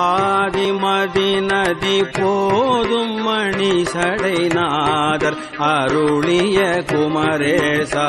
பாதிமதி நதி போதும் மணி சடைநாதர் அருளிய குமரேசா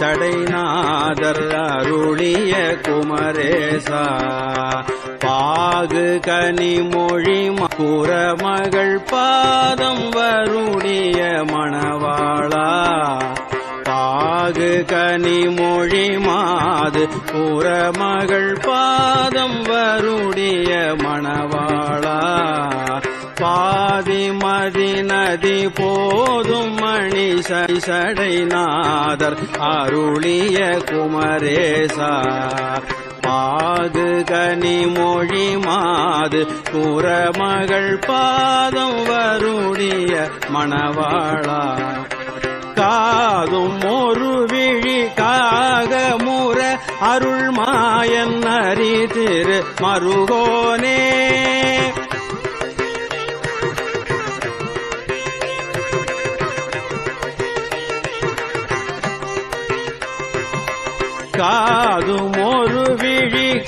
சடைநாதர் அருளிய குமரேசா. பாகு கனி மொழி குரமகள் பாதம் வருடைய மணவாளா. பாகு கனி மொழி மாது புறமகள் பாதம் வருடைய மணவாளா. பாதி மதி நதி போதும் மணி சடைநாதர் அருளிய குமரேசா. பாது கனி மொழி மாது புறமகள் பாதம் வருடைய மணவாளா. காதும் ஒரு விழி காக முற அருள் மாயன் அறி திரு மருகோனே. காதும் ஒரு விழி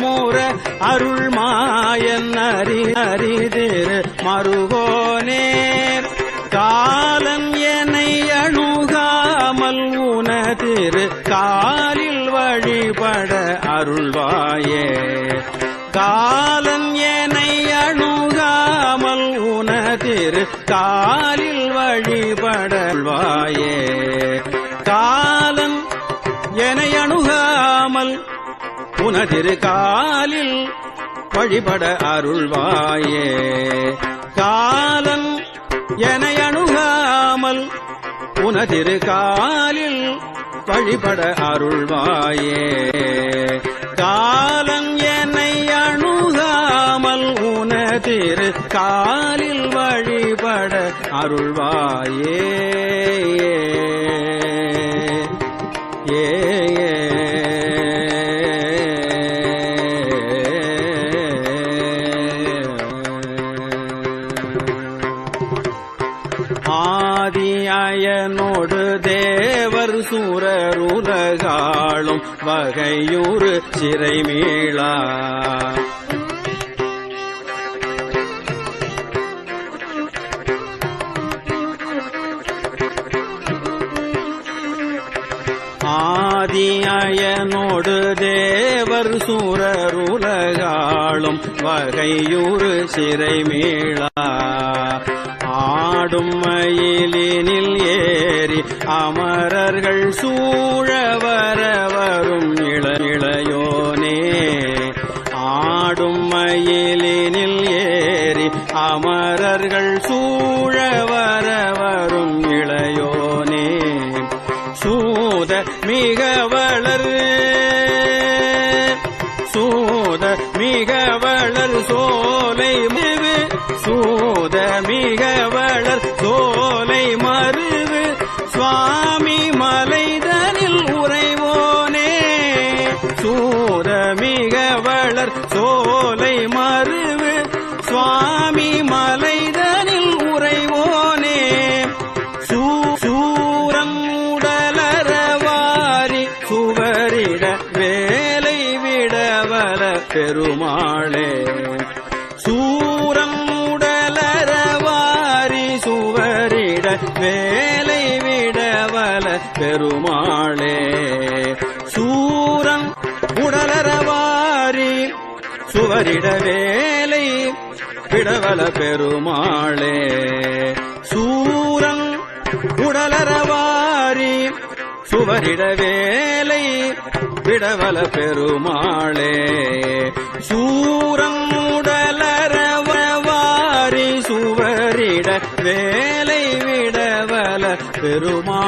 மூற அருள் மாயன் அறி அறிதிரு மருகோனே காலன் என்னை அணுகாமல் உனதிரு காலில் வழிபட அருள்வாயே. காலன் என்னை அணுகாமல் உனதிரு காலில் வழிபட உனதிரு காலில் வழிபட அருள்வாயே. காலன் என அணுகாமல் உனதிரு காலில் வழிபட அருள்வாயே. காலன் என்னை அணுகாமல் உனதிரு காலில் வழிபட அருள்வாயே. வாழும் வகையூறு சிறைமீளா ஆதியனோடு தேவர் சூரருலகாளும் வகையூறு சிறைமீளா ஆடும் மயில் அமரர்கள் சூழ வர வரும் இள இளையோனே ஆடும் மயிலினில் ஏறி அமரர்கள் பெருமாளே சூரன் உடலரவாரி சுவரிட வேலை பிடவல பெருமாளே. சூரன் உடலரவாரி சுவரிட வேலை பிடவல பெருமாளே. சூரன் உடலரவாரி சுவரிட வேலை விடவல பெருமாளே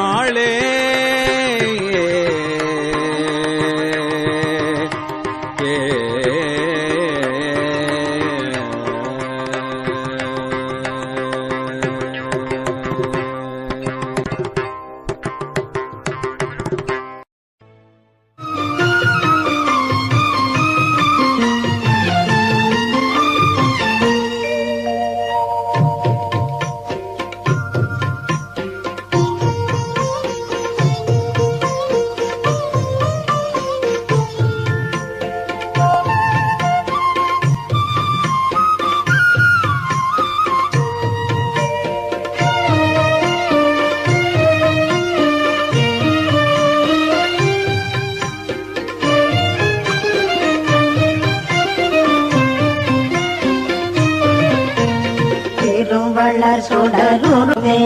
சுடருருவே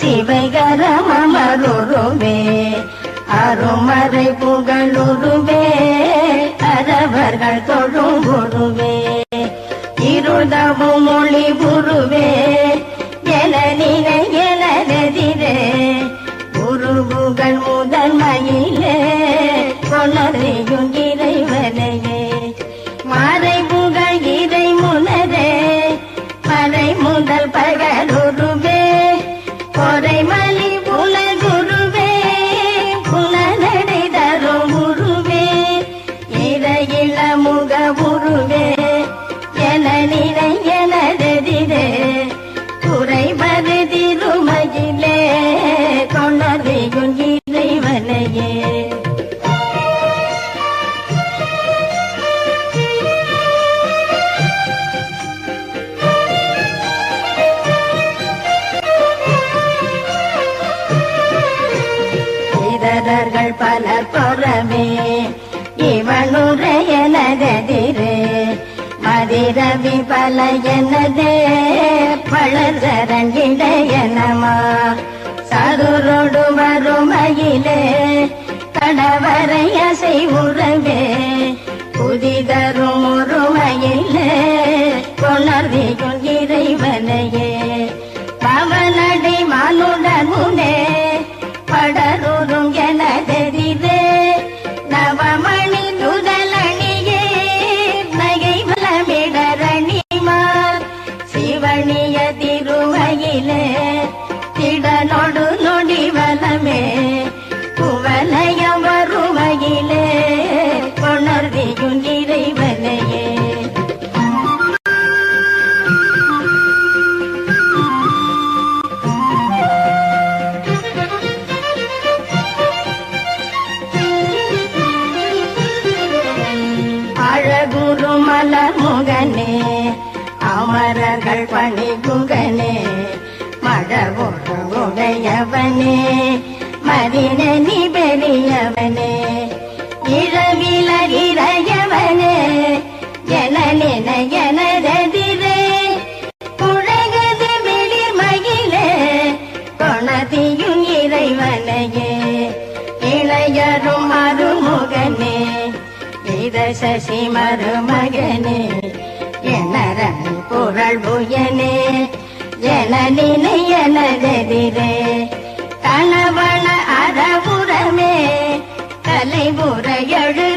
சிவைகரம் அமருருவே அருமறை புகழுருவே அரவர்கள் தொழும் குருவே இருதவும் மொழி குருவே என எனதெதிரே குறைபது திருமகிலே கொண்டதையும் இறைவனையே பலர் புறமே இவனுடைய நகதி பிறவி பல எனதே பழந்தரங்கிடையனமா சதுரோடு வறுமையிலே கடவரைய செய்வுறவே புதிதரும் ஒருமையிலே கொணர்வியும் இறைவனையே. பவனடி மானுடன் முனே மகள் பணி குங்கனே மழவுரு உடையவனே மதினி பெரியவனே இரவில இறையவனே என நின எனதெதிரே குழகது வெளிர் மகிழே கொணதியும் இறைவனையே இளையரும் மருமுகனே இத சசி மருமகனே. எனரணி புயனே ஜனனினை எனதெதிரே கணவன அதபுரமே கலைபுற எழு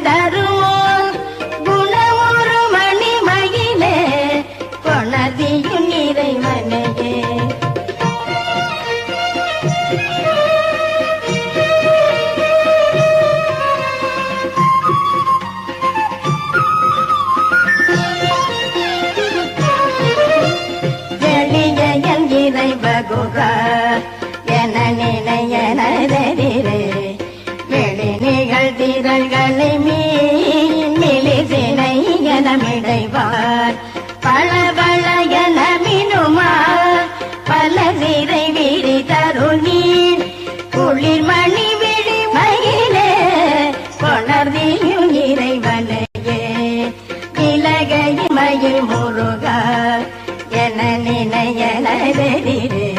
நலமிடைவார் பல பழைய நமினுமா பல சிறை விரி தருணீர் குளிர் மணி விழி மயிலே கொணர்ந்தியும் இறைவனையே. இலகை மயில் முருகா என நினையனதெதிரே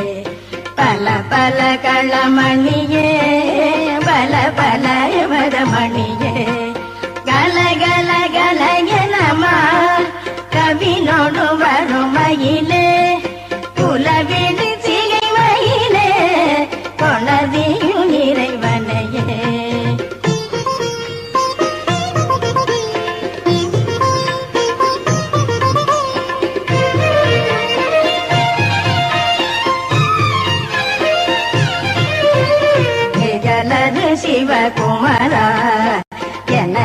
பல பல களமணியே பல பல மதமணியே சிவகுமரா. என்ன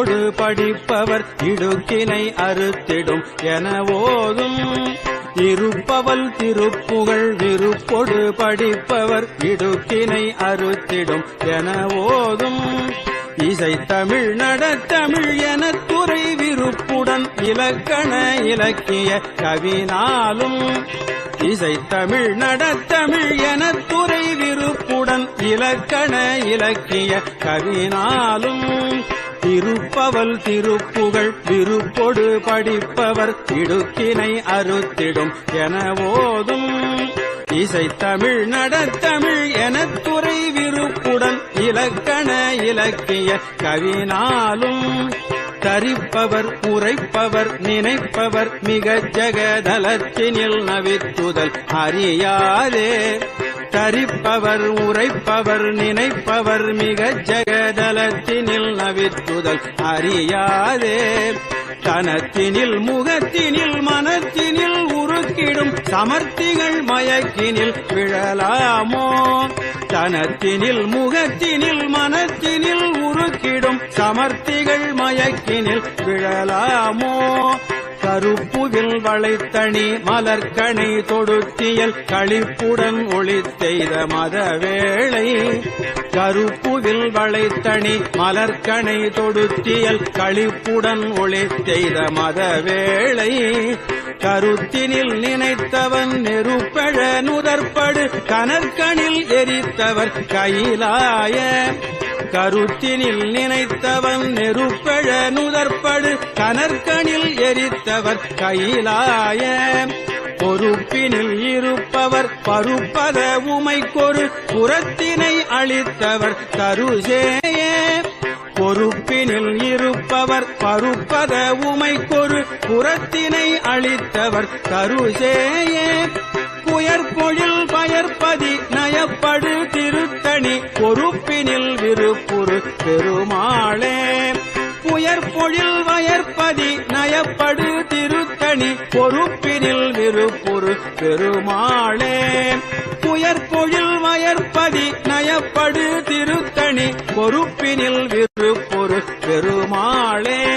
விருப்பொடு படிப்பவர் இடுக்கினை அறுத்திடும் என ஓதும். இருப்பவள் திருப்புகழ் விருப்பொடு படிப்பவர் இடுக்கினை அறுத்திடும் என ஓதும். இசை தமிழ் நடத்தமிழ் என துறை விருப்புடன் இலக்கண இலக்கிய கவினாலும். இசை தமிழ் நடத்தமிழ் என துறை விருப்புடன் இலக்கண இலக்கிய கவினாலும். திருப்பவல் திருப்புகழ் விருப்பொடு படிப்பவர் இடுக்கினை அறுத்திடும் என ஓதும். இசை தமிழ் நடத்தமிழ் என துறை விருப்புடன் இலக்கண இலக்கிய கவினாலும் தரிப்பவர் உரைப்பவர் நினைப்பவர் மிக ஜெகதலத்தினில் நவித்துதல் அறியாதே. தரிப்பவர் உரைப்பவர் நினைப்பவர் மிக ஜகதலத்தினில் நவித்துதல் அறியாதே. தனத்தினில் முகத்தினில் மனத்தினில் உருக்கிடும் சமர்த்திகள் மயக்கினில் விழலாமோ? தனத்தினில் முகத்தினில் மனத்தினில் உருக்கிடும் சமர்த்திகள் மயக்கினில் விழலாமோ? கருப்புவில் வளைத்தணி மலர்கணை தொடுத்தியல் களிப்புடன் ஒளித்தெய்த மதவேளை. கருப்புவில் வளைத்தணி மலர்கணை தொடுத்தியல் களிப்புடன் ஒளித்தெய்த மதவேளை. கருத்தினில் நினைத்தவன் நெருப்பழ நுதற்படு கனற்கனில் எரித்தவர் கையிலாய. கருத்தினில் நினைத்தவன் நெருப்பழ நுதற்படு. கனற்கனில் எரித்தவர் கையிலாய. பொறுப்பினில் இருப்பவர் பருப்பத உமைக்கொரு. புறத்தினை அளித்தவர் தருசேயே. பொறுப்பினில் இருப்பவர் பருப்பத உமைக்கொரு. புறத்தினை அளித்தவர் தருசேயே. புயற்பொழில் பயற்பதி நயப்படு திருத்தணி. பொறுப்பினில் விருப்புரு பெருமாளே. புயற்பொழில் வயற்பதி நயப்படு திருத்தணி. பொறுப்பினில் விருப்புரு பெருமாளே. புயற்பொழில் வயற்பதி நயப்படு திருத்தணி. பொறுப்பினில் விருப்புரு பெருமாளே.